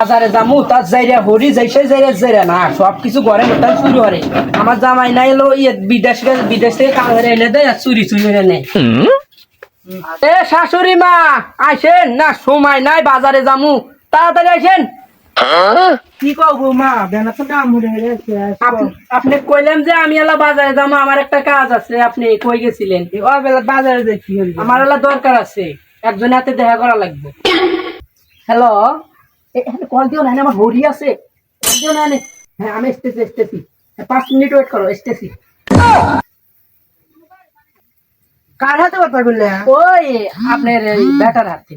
বাজারে যামু তার যাইরা হরি যাইছে যাইরা যাইরা না সব কিছু ঘরে মোটাল চুরি হরে আমার জামাই নাই এলো ইয়ে বিদেশ থেকে বিদেশ থেকে কাম হরে এনে দেয় আর চুরি চুরি হরে নেই এ শাশুড়ি মা আসেন না সময় নাই বাজারে যামু। তাড়াতাড়ি আসেন কি কও গো মা বেনা তো হয়ে গেছে আপ- আপনি কইলেন যে আমি এলা বাজারে যাব আমার একটা কাজ আছে আপনি কই গেছিলেন? ও বেলা বাজারে দেখি হল আমার এলা দরকার আছে একজনের হাতে দেখা করা লাগবে। হ্যালো? কল দিও না আমার হরি আছে। কল দিও না। হ্যাঁ আমি এসতেছি এসতেছি। হ্যাঁ, পাঁচ মিনিট ওয়েট করো এসতেছি। কার হাতে কথা বললে? ওই আপনার হাতে।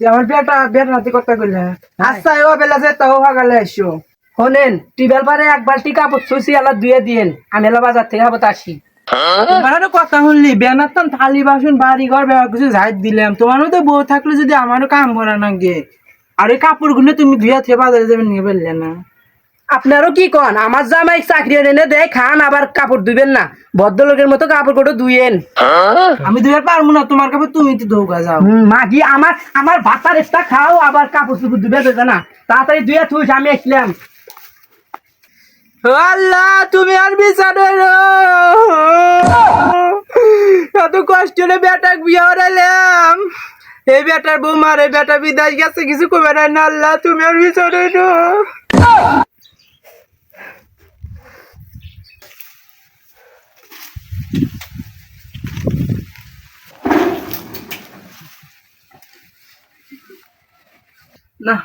আমার বেটা বেটার হাতে কথা বললে। আচ্ছা ও বেলা যে তাও ভাগালে শোনেন টিবেল পারে এক বালতি কাপড় ছুঁচি এলা ধুয়ে দিয়েন। আমি এলা বাজার থেকে আসি। তোমারও কথা শুনলি? থালি বাসন বাড়ি ঘর কিছু ঝাইট দিলাম। তোমারও তো বউ থাকলে যদি আমারও কাম করা না গে আর এই কাপড়গুলো তুমি ধুয়া থেকে বাজারে যাবে নিয়ে বললে না? আপনারও কি কন? আমার জামাই চাকরি এনে দেয় খান আবার কাপড় ধুবেন না। ভদ্রলোকের মতো কাপড় কোটো ধুয়েন আমি ধুয়ে পারব না তোমার কাপড় তুমি তো ধোকা যাও হুম, মাগি আমার আমার ভাতার এক্সট্রা খাও আবার কাপড় চুপড় ধুবে দেবে না। তাড়াতাড়ি ধুয়ে থুস আমি আসলাম। আল্লাহ তুমি আর বিচারে এত কষ্ট করে বেটাক বিয়ে হারালাম এই বেটার বৌমার এই বেটা বিদায় গেছে কিছু কবে না আল্লাহ তুমি আর বিচারে না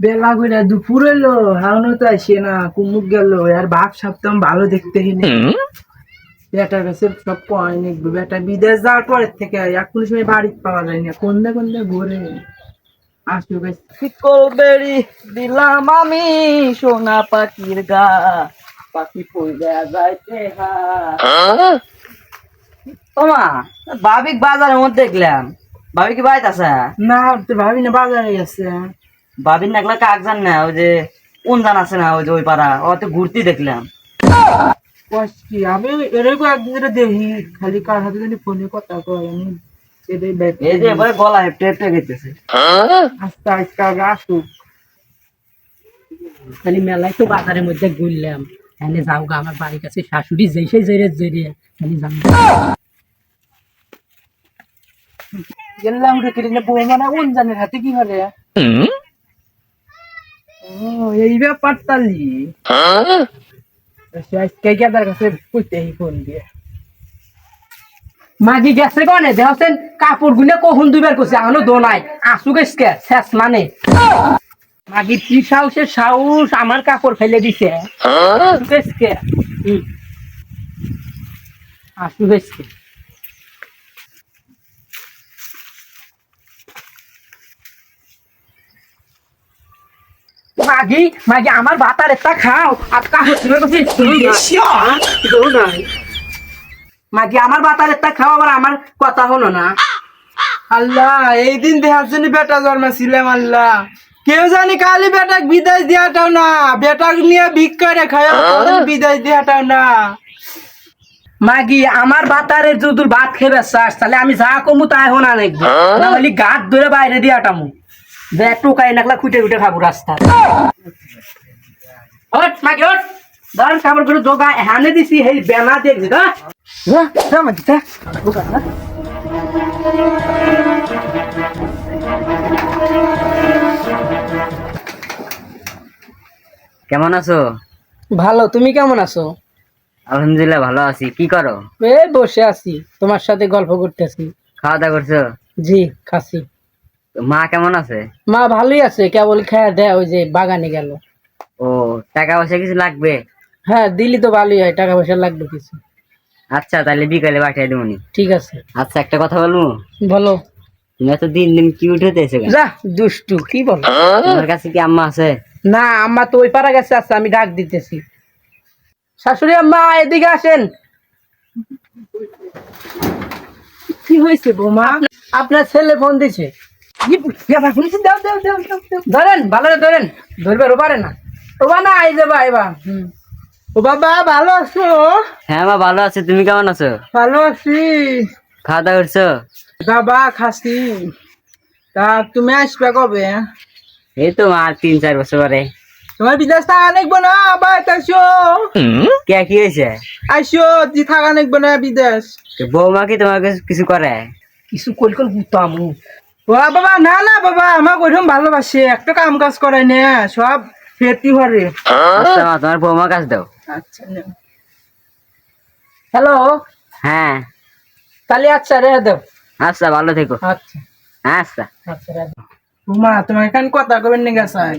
বেলা করে দুপুর এলো হাওনো তো আসে না কুমুক গেল আর বাপ সপ্তাহ ভালো দেখতে হিনে বেটার কাছে সব পয় নিকবো বেটা বিদেশ যাওয়ার পরের থেকে এখন সময় বাড়িতে পাওয়া যায় না কোনটা কোনটা? ঘুরে। আসু শিকল বেড়ি দিলাম আমি সোনা পাখির গা। পাখি পড়ে যাইতে ওমা ভাবিক বাজারের মধ্যে দেখলাম। ভাবি কি বাড়িতে আছে? না তো ভাবি না বাজারে গেছে। ভাবির নাকলা কাক জান না ওই যে কোন জান আছে না ওই যে ওই পাড়া। ও তো ঘুরতে দেখলাম। কষ্টি। আমি এরকম একদিন দেখি খালি কার হাতে জানি ফোনে কথা কয় আমি এই যে এবারে গলা হেপটে হেপটে গেতেছে। আস্তে আস্তে আগে আসুক। খালি মেলায় তো বাজারের মধ্যে ঘুরলাম। এনে যাও গা আমার বাড়ির কাছে শাশুড়ি যেসে জেরে জেরে খালি যাও গেলাম রে কিনে বউ মানে কোন জানের হাতে কি হবে ও এই ব্যাপার তালি কে কেদার কাছে পুঁতে ফোন দিয়ে। মাগি গেছে কনে দেখছেন কাপড় গুনে কখন দুবার করছে আনো দোনাই আসু গেছকে শেষ মানে মাগি কি সাহসের সাহস আমার কাপড় ফেলে দিছে। আসুক গেছকে হুম। আসু মাগি মাগি আমার বাতার একটা খাও আর চুপড়ে করছি দৌড়াই মাগি আমার বাতার একটা খাও আবার আমার কথা হলো না। আল্লাহ এই দিন দেখার জন্য বেটা জন্মাছিলাম আল্লাহ। কেউ জানি কালি বেটাক বিদায় দেওয়াটাও না। বেটাক নিয়ে ভিক করে খায় বিদায় দেওয়াটাও না। মাগি আমার বাতারে যদি ভাত খেয়ে চাস তাহলে আমি যা কমু তাই হনা নাহলে গাত ধরে বাইরে দিয়ে যে টোকাই নাকলা খুঁটে খুঁটে খাব রাস্তা। ওট মাগি ওট দাঁড়ান কাপড় করে জোগা হানে দিছি হেই বেনা দেখছি যা, যা মাঝি, যা। কেমন আছো? ভালো তুমি কেমন আছো? আলহামদুলিল্লাহ ভালো আছি। কি করো? এই বসে আছি তোমার সাথে গল্প করতেছি। খাওয়া দাওয়া করছ? জি খাসি মা কেমন আছে? মা ভালোই আছে কেবল খেয়া দেয় ওই যে বাগানে গেল। ও টাকা পয়সা কিছু লাগবে? হ্যাঁ দিলি তো ভালোই হয় টাকা পয়সা লাগবে কিছু। আচ্ছা তাহলে বিকালে পাঠিয়ে দেবো নি। ঠিক আছে। আচ্ছা একটা কথা বলব? বলো। তুমি এত দিন দিন কিউট হতেছো যা দুষ্টু কি বলো? তোমার কাছে কি আম্মা আছে? না আম্মা তো ওই পাড়া গেছে আছে আমি ডাক দিতেছি। শাশুড়ি আম্মা এদিকে আসেন। কি হয়েছে বৌমা? আপনার ছেলে ফোন দিছে। ধরেন ভালো করে ধরেন ধরবে রোবারে না। রোবা না আই যাবা এবার ও বাবা ভালো আছো? হ্যাঁ মা ভালো আছে। তুমি কেমন আছো? ভালো আছি। খাওয়া দাওয়া করছ? বাবা খাসি। তা তুমি আসবে কবে? এই তো আর তিন চার বছর পরে। তোমার বিদেশ থাকা না? আসো। কে কি হয়েছে? আসো দি থাকা না বিদেশ। বৌমা কি তোমাকে কিছু করে? কিছু কল কল গুতাম ও বাবা না না বাবা আমার ওইরকম ভালোবাসে। একটা কাম কাজ করাই না সব ফেরতি আচ্ছা মা তোমার বৌমা কাছে দাও। আচ্ছা হ্যালো হ্যাঁ। তাহলে আচ্ছা রে আচ্ছা ভালো থেকো। আচ্ছা। আচ্ছা। আচ্ছা বৌমা তোমার এখানে কথা কবেন না গেছাই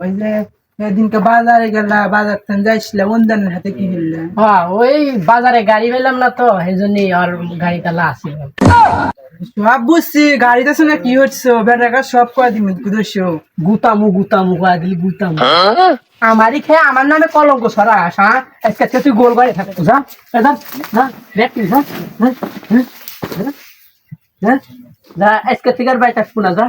ওই যে সেদিনকে বাজারে গেলা বাজার থেকে যাইছিল অন্যান্য হাতে কি হইলে হ্যাঁ ওই বাজারে গাড়ি পেলাম না তো সেই জন্যই আর গাড়িটা সব বুঝছি গাড়িতে শুনে কি হচ্ছে বেটাকা সব কয়ে দিমি দোষো গুতামু গুতামু কয়ে দিলি গুতামু আমারই খেয়ে আমার নামে কলঙ্ক সরা আস হ্যাঁ আজকে তুই গোল করে থাকতো যা যা যা দেখ যা হ্যাঁ হ্যাঁ হ্যাঁ আজকে থেকে আর না যা